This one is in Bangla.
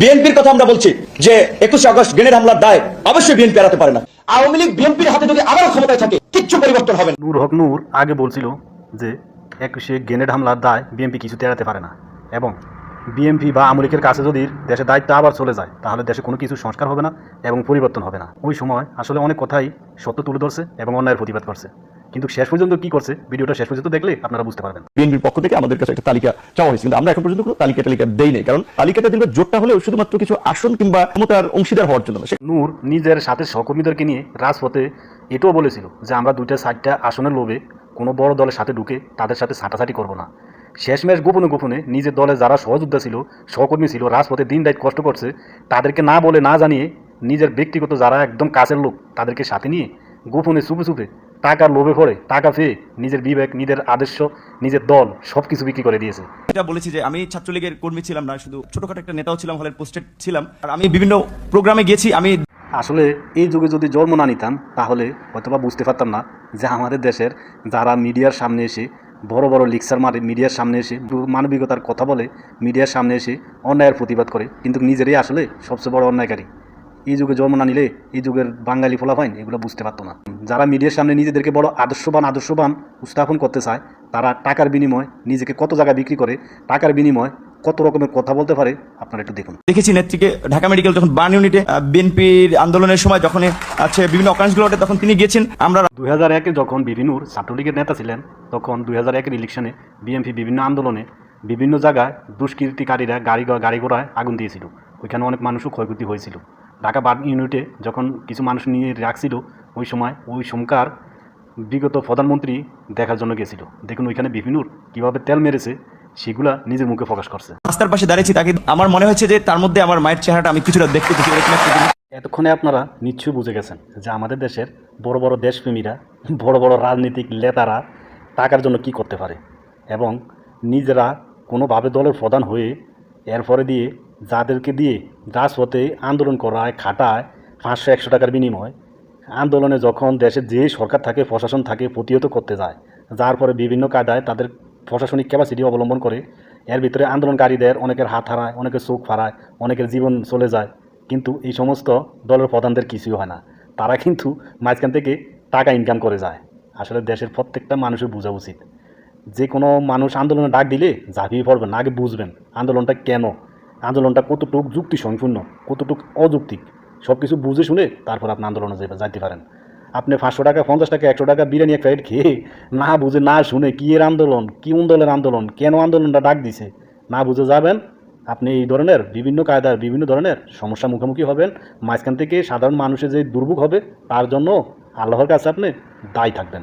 বিএনপির কথা আমরা বলছি যে একুশে আগস্ট গ্রেনেড হামলার দায় অবশ্যই বিএনপি এড়াতে পারে না। আওয়ামী লীগ বিএনপির হাতে যদি আবার ক্ষমতায় থাকে, কিচ্ছু পরিবর্তন হবে নূর হক নূর আগে বলছিল যে একুশে গ্রেনেড হামলার দায় বিএনপি কিছুতে এড়াতে পারে না। এবং বিএনপি বা আমলিকের কাছে যদি দেশের দায়িত্ব আবার চলে যায় তাহলে দেশে কোনো কিছু সংস্কার হবে না এবং পরিবর্তন হবে না। ওই সময় আসলে অনেক কথাই সত্য তুলে ধরছে এবং অন্যায়ের প্রতিবাদ করছে। কিন্তু শেষ পর্যন্ত কি করছে ভিডিওটা শেষ পর্যন্ত দেখলে আপনারা বুঝতে পারবেন। বিএনপির পক্ষ থেকে আমাদের কাছে একটা তালিকা চাওয়া হয়েছে কিন্তু আমরা এখন পর্যন্ত কোনো তালিকা তালিকা দেই নাই কারণ তালিকাটা দিলে জোটটা হলেও শুধুমাত্র কিছু আসন কিংবা ক্ষমতার অংশীদার হওয়ার জন্য নূর নিজের সাথে সহকর্মীদেরকে নিয়ে রাজপথে এটাও বলেছিল যে আমরা দুইটা সাইডটা আসনের লোভে কোনো বড় দলের সাথে ঢুকে তাদের সাথে ছাঁটাছাঁটি করব না। শেষমেশ গোপনে গোপনে নিজের দলে যারা সহযোদ্ধা ছিল সহকর্মী ছিল রাজপথে দিন রাত কষ্ট করছে তাদেরকে না বলে না জানিয়ে নিজের ব্যক্তিগত যারা একদম কাছের লোক তাদেরকে সাথে নিয়ে গোপনে চুপে চুপে টাকার লোভে পড়ে টাকা পেয়ে নিজের বিবেক নিজের আদর্শ নিজের দল সব কিছু বিক্রি করে দিয়েছে। এটা বলেছি যে আমি ছাত্রলীগের কর্মী ছিলাম না শুধু ছোটখাটো একটা নেতাও ছিলাম হলের পোস্টেড ছিলাম। আর আমি বিভিন্ন প্রোগ্রামে গেছি আমি আসলে এই যুগে যদি জন্ম না নিতাম তাহলে হয়তোবা বুঝতে পারতাম না যে আমাদের দেশের যারা মিডিয়ার সামনে এসে বড় বড় লিকচার মারে মিডিয়ার সামনে এসে মানবিকতার কথা বলে মিডিয়ার সামনে এসে অন্যায়ের প্রতিবাদ করে। কিন্তু নিজেরাই আসলে সবচেয়ে বড় অন্যায়কারী। এই যুগে জন্ম না নিলে এই যুগের বাঙালি ফলাফাইন এগুলো বুঝতে পারতো না। যারা মিডিয়ার সামনে নিজেদেরকে বড় আদর্শবান আদর্শবান উপস্থাপন করতে চায়, তারা টাকার বিনিময় নিজেকে কত জায়গায় বিক্রি করে, টাকার বিনিময় কত রকমের কথা বলতে পারে আপনারা একটু দেখুন। দেখেছি নেত্রীকে ঢাকা মেডিকেল যখন বার্ন ইউনিটে বিএনপির আন্দোলনের সময় যখন আছে বিভিন্ন অকারেন্সগুলোতে তখন তিনি গিয়েছেন। আমরা দুই হাজার একে যখন বিভিন্নুর ছাত্রলীগের নেতা ছিলেন তখন দুই হাজার একের ইলেকশনে বিএনপি বিভিন্ন আন্দোলনে বিভিন্ন জায়গায় দুষ্কৃতিকারীরা গাড়ি গাড়ি ঘোড়ায় আগুন দিয়েছিল। ওইখানে অনেক মানুষও ক্ষয়ক্ষতি হয়েছিল। ঢাকা বার্ন ইউনিটে যখন কিছু মানুষ নিয়ে রাখছিল ওই সময় ওই সমকার বিগত প্রধানমন্ত্রী দেখার জন্য গেছিল। দেখুন ওইখানে বিভিন্নুর কীভাবে তেল মেরেছে সেগুলা নিজের মুখে প্রকাশ করছে রাস্তার পাশে দাঁড়িয়েছি তাকে আমার মনে হয়েছে যে তার মধ্যে আমার মায়ের চেহারাটা আমি কিছুটা দেখতে। এতক্ষণে আপনারা নিশ্চয়ই বুঝে গেছেন যে আমাদের দেশের বড় বড় দেশপ্রেমীরা বড় বড় রাজনীতিক নেতারা টাকার জন্য কি করতে পারে এবং নিজেরা কোনোভাবে দলের প্রধান হয়ে এরপরে দিয়ে যাদেরকে দিয়ে রাজপথে আন্দোলন করায় খাটায় পাঁচশো একশো টাকার বিনিময় আন্দোলনে যখন দেশে যে সরকার থাকে প্রশাসন থাকে প্রতিহত করতে যায় যার পরে বিভিন্ন কায়দায় তাদের প্রশাসনিক ক্যাপাসিটি অবলম্বন করে, এর ভিতরে আন্দোলনকারীদের অনেকের হাত হারায়, অনেকের চোখ হারায় অনেকের জীবন চলে যায়। কিন্তু এই সমস্ত দলের প্রধানদের কিছুই হয় না। তারা কিন্তু মাঝখান থেকে টাকা ইনকাম করে যায়। আসলে দেশের প্রত্যেকটা মানুষের বোঝা উচিত। যে কোনো মানুষ আন্দোলনে ডাক দিলে ঝাঁপিয়ে পড়বেন না, আগে বুঝবেন আন্দোলনটা কেন? আন্দোলনটা কতটুক যুক্তি সম্পূর্ণ কতটুক অযৌক্তিক? সব কিছু বুঝে শুনে তারপর আপনি আন্দোলনে যাইতে পারেন। আপনি পাঁচশো টাকা, পঞ্চাশ টাকা, একশো টাকা বিরিয়ানি এক প্যাকেট খেয়ে না বুঝে, না শুনে কী এর আন্দোলন, কী দলের আন্দোলন, কেন আন্দোলনটা ডাক দিছে, না বুঝে যাবেন। আপনি এই ধরনের বিভিন্ন কায়দার, বিভিন্ন ধরনের সমস্যা মুখোমুখি হবেন। মাঝখান থেকে সাধারণ মানুষের যে দুর্ভোগ হবে, তার জন্য আল্লাহর কাছে আপনি দায়ী থাকবেন।